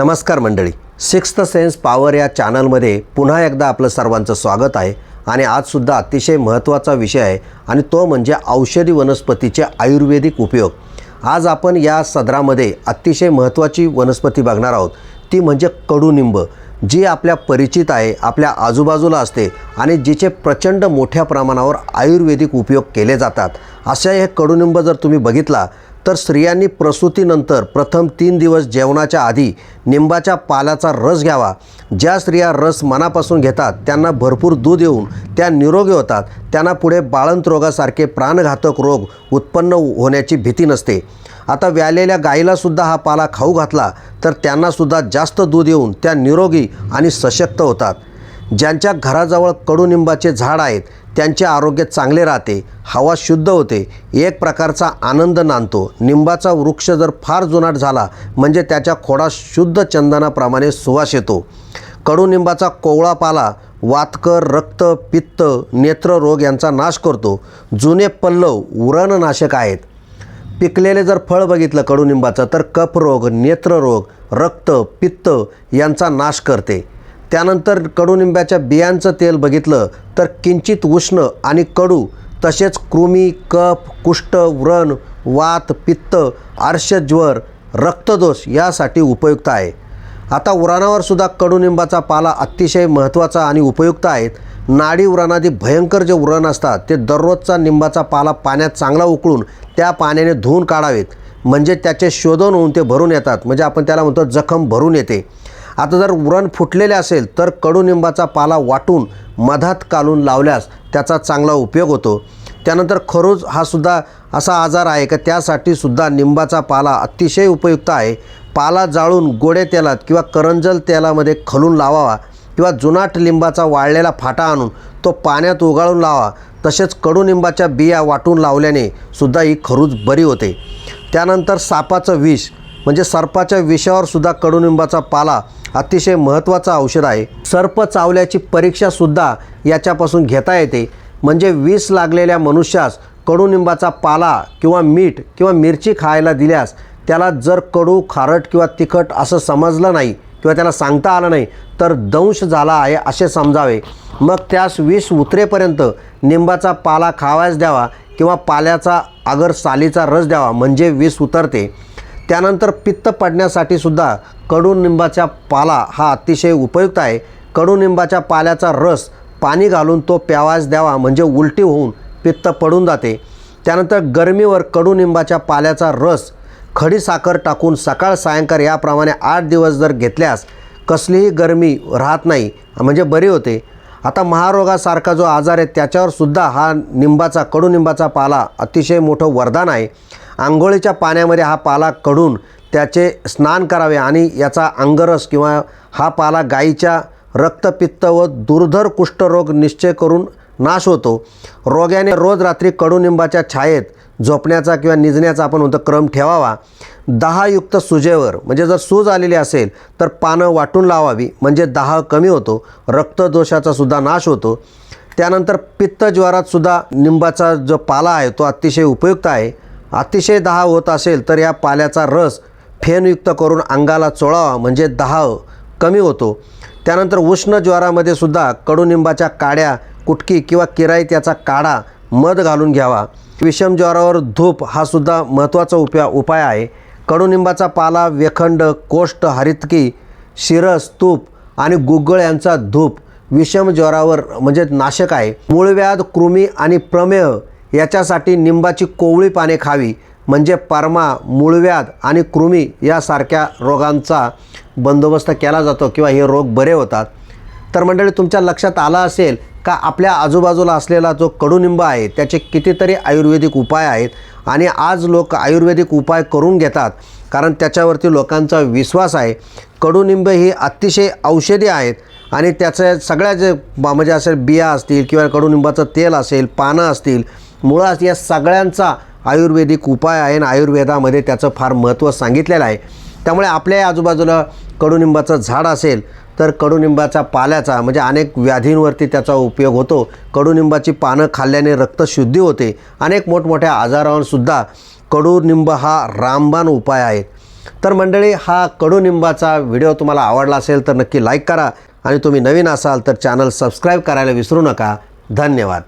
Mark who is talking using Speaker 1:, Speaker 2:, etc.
Speaker 1: नमस्कार मंडळी. Sixth sense power या चॅनलमध्ये पुन्हा एकदा आपलं सर्वांचं स्वागत आहे आणि आजसुद्धा अतिशय महत्त्वाचा विषय आहे आणि तो म्हणजे औषधी वनस्पतीचे आयुर्वेदिक उपयोग. आज आपण या सदरामध्ये अतिशय महत्त्वाची वनस्पती बघणार आहोत. ती म्हणजे कडुनिंब जी आपल्या परिचित आहे आपल्या आजूबाजूला असते आणि जिचे प्रचंड मोठ्या प्रमाणावर आयुर्वेदिक उपयोग केले जातात. अशा हे कडुनिंब जर तुम्ही बघितला तर स्त्रियांनी प्रसूतीनंतर प्रथम तीन दिवस जेवणाच्या आधी निंबाच्या पाल्याचा रस घ्यावा. ज्या स्त्रिया रस मनापासून घेतात त्यांना भरपूर दूध येऊन त्या निरोगी होतात. त्यांना पुढे बाळंत रोगासारखे प्राणघातक रोग उत्पन्न होण्याची भीती नसते. आता व्यालेल्या गाईलासुद्धा हा पाला खाऊ घातला तर त्यांनासुद्धा जास्त दूध येऊन त्या निरोगी आणि सशक्त होतात. ज्यांच्या घराजवळ कडुनिंबाचे झाड आहेत त्यांचे आरोग्य चांगले राहते हवा शुद्ध होते एक प्रकारचा आनंद नांदतो. निंबाचा वृक्ष जर फार जुनाट झाला म्हणजे त्याच्या खोडा शुद्ध चंदनाप्रमाणे सुवास येतो. कडुनिंबाचा कोवळा पाला वातकर रक्त पित्त नेत्ररोग यांचा नाश करतो. जुने पल्लव उरणनाशक आहेत. पिकलेले जर फळ बघितलं कडुनिंबाचं तर कफरोग नेत्ररोग रक्त पित्त यांचा नाश करते. त्यानंतर कडुनिंबाच्या बियांचं तेल बघितलं तर किंचित उष्ण आणि कडू तसेच कृमी कफ कुष्ठ व्रण वात पित्त आर्षज्वर रक्तदोष यासाठी उपयुक्त आहे. आता उराणावर सुद्धा कडुनिंबाचा पाला अतिशय महत्त्वाचा आणि उपयुक्त आहेत. नाडी उराणादी भयंकर जे उरण असतात ते दररोजचा निंबाचा पाला पाण्यात चांगला उकळून त्या पाण्याने धुवून काढावेत. म्हणजे त्याचे शोधन होऊन ते भरून येतात. म्हणजे आपण त्याला म्हणतो जखम भरून येते. आता जर उरण फुटलेले असेल तर कडुनिंबाचा पाला वाटून मधात कालून लावल्यास त्याचा चांगला उपयोग होतो. त्यानंतर खरूज हा सुद्धा असा आजार आहे का त्यासाठी सुद्धा निंबाचा पाला अतिशय उपयुक्त आहे. पाला जाळून गोडे तेलात किंवा करंजल तेलामध्ये खलून लावावा किंवा जुनाट लिंबाचा वाळलेला फाटा आणून तो पाण्यात उगाळून लावा. तसेच कडुनिंबाच्या बिया वाटून लावल्याने सुद्धा ही खरूज बरी होते. त्यानंतर सापाचं विष म्हणजे सर्पाच्या विषावर सुद्धा कडुनिंबाचा पाला अतिशय महत्त्वाचा औषध आहे. सर्प चावल्याची परीक्षासुद्धा याच्यापासून घेता येते. म्हणजे विष लागलेल्या मनुष्यास कडुनिंबाचा पाला किंवा मीठ किंवा मिरची खायला दिल्यास त्याला जर कडू खारट किंवा तिखट असं समजलं नाही किंवा त्याला सांगता आलं नाही तर दंश झाला आहे असे समजावे. मग त्यास विष उतरेपर्यंत निंबाचा पाला खावायच द्यावा किंवा पाल्याचा अगर सालीचा रस द्यावा म्हणजे विष उतरते. त्यानंतर पित्त पडण्यासाठी सुद्धा कडुनिंबाचा पाला हा अतिशय उपयुक्त आहे. कडुनिंबाच्या पाल्याचा रस पाणी घालून तो प्यावास द्यावा म्हणजे उलटी होऊन पित्त पडून जाते. त्यानंतर गरमीवर कडुनिंबाच्या पाल्याचा रस खडीसाखर टाकून सकाळ सायंकाळ याप्रमाणे आठ दिवस जर घेतल्यास कसलीही गरमी राहत नाही म्हणजे बरी होते. आता महारोगासारखा जो आजार आहे त्याच्यावर सुद्धा हा निंबाचा कडुनिंबाचा पाला अतिशय मोठं वरदान आहे. आंघोळीच्या पाण्यामध्ये हा पाला कढून त्याचे स्नान करावे आणि याचा अंगरस किंवा हा पाला गाईच्या रक्तपित्त व दुर्धर कुष्ठरोग निश्चय करून नाश होतो. रोग्याने रोज रात्री कडुनिंबाच्या छायेत झोपण्याचा किंवा निजण्याचा आपण म्हणतो क्रम ठेवावा. दहायुक्त सुजेवर म्हणजे जर सूज आलेली असेल तर पानं वाटून लावावी म्हणजे दाह कमी होतो रक्तदोषाचा सुद्धा नाश होतो. त्यानंतर पित्त सुद्धा निंबाचा जो पाला आहे तो अतिशय उपयुक्त आहे. अतिशय दाह होत असेल तर या पाल्याचा रस फेनयुक्त करून अंगाला चोळावा म्हणजे दाह कमी होतो. त्यानंतर उष्ण ज्वारामध्ये सुद्धा कडुनिंबाच्या काड्या कुटकी किंवा किराई त्याचा काढा मध घालून घ्यावा. विषम ज्वारावर धूप हा सुद्धा महत्त्वाचा उपया उपाय आहे. कडुनिंबाचा पाला वेखंड कोष्ठ हरितकी शिरस तूप आणि गुग्गळ यांचा धूप विषम ज्वरावर म्हणजे नाशक आहे. मूळव्याध कृमी आणि प्रमेह याच्यासाठी निंबाची कोवळी पाने खावी म्हणजे परमा मूळव्याध आणि कृमी यासारख्या रोगांचा बंदोबस्त केला जातो किंवा हे रोग बरे होतात. तर मंडळी तुमच्या लक्षात आलं असेल का आपल्या आजूबाजूला असलेला जो कडुनिंब आहे त्याचे कितीतरी आयुर्वेदिक उपाय आहेत आणि आज लोक आयुर्वेदिक उपाय करून घेतात कारण त्याच्यावरती लोकांचा विश्वास आहे. कडुनिंब ही अतिशय औषधी आहेत आणि त्याचं सगळ्या जे बा- म्हणजे असेल बिया असतील किंवा कडुनिंबाचं तेल असेल पानं असतील मुळात या सगळ्यांचा आयुर्वेदिक उपाय आहे आणि आयुर्वेदामध्ये त्याचं फार महत्त्व सांगितलेलं आहे. त्यामुळे आपल्या आजूबाजूला कडुनिंबाचं झाड असेल तर कडुनिंबाच्या पाल्याचा म्हणजे अनेक व्याधींवरती त्याचा उपयोग होतो. कडुनिंबाची पानं खाल्ल्याने रक्तशुद्धी होते. अनेक मोठमोठ्या आजारांवरसुद्धा कडुनिंब हा रामबाण उपाय आहे. तर मंडळी हा कडुनिंबाचा व्हिडिओ तुम्हाला आवडला असेल तर नक्की लाईक करा आणि तुम्ही नवीन असाल तर चॅनल सबस्क्राईब करायला विसरू नका. धन्यवाद.